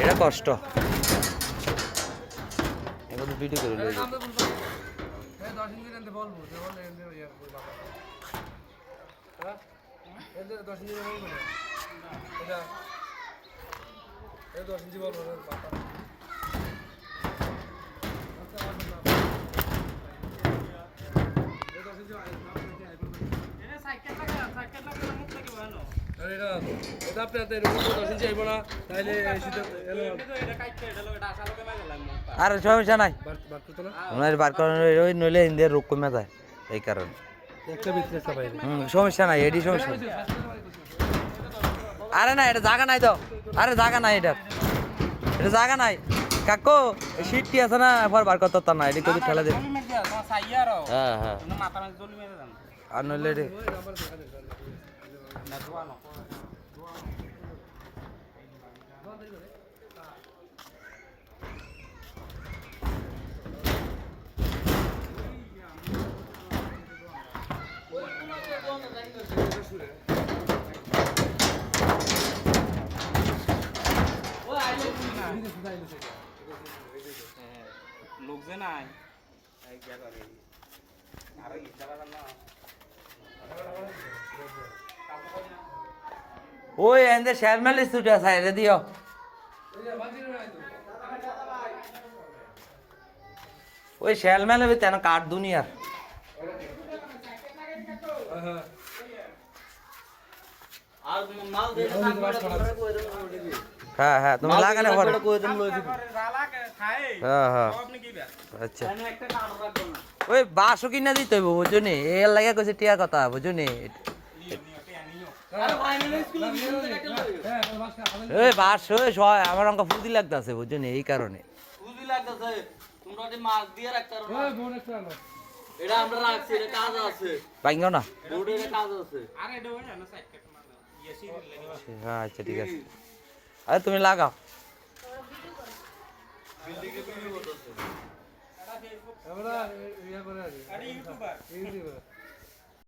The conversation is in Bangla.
এটা কষ্ট। এখন ভিডিও করে এই দশ কামটা বলব এই দশ ইঞ্চি বলব যে বলে এনে ইয়ে করে বাবা হ্যাঁ এতে দশ ইঞ্চি বলব না এটা এই দশ ইঞ্চি বলব না বাবা এই দশ ইঞ্চি আরে এটা না। তাহলে আর সমস্যা নাই। ওনার বার করানো ওই নইলে ইন্ডিয়ার রোগ কমে যায় এই কারণে। সমস্যা নাই এটি সমস্যা আরে না এটা জায়গা নাই তো। আরে জায়গা নাই এটা। এটা জায়গা নাই। কাকু সিটটি আছে না একবার বার করতে পারতাম না এটি কবি ঠেলা দে হ্যাঁ হ্যাঁ। আর নইলে এটি লোক যে নাই আরে ইচ্ছা না ওই এনে শেরমেল স্টুডিও সাইডে দিও। ওই শেলমেলে তেন কাঠ দুনিয়ার আর। হ্যাঁ হ্যাঁ তুমি লাগালে পরে হ্যাঁ হ্যাঁ। আচ্ছা ওই বাসও কিনা দিতে হইব বুঝুনি? এর লাগে কইছে টিয়া কথা বুঝুনি? হ্যাঁ বাস ওই বাস আমার অঙ্ক ফুদি লাগতেছে বুঝুনি এই কারণে। বুঝি লাগতেছে তোমরা যে মাছ দিয়ে রাখতে পারো না। বোন একটা এটা আমরা রাখছি এটা কাজ আছে। পাইঙ্গ না। বোর্ডে এটা কাজ আছে। আরে এটা হয় না সাইড কাট মারো। হ্যাঁ আচ্ছা ঠিক আছে। আরে তুমি লাগাও। আমরা ইয়া করে আছি আরে ইউটিউবার। ইউটিউবার।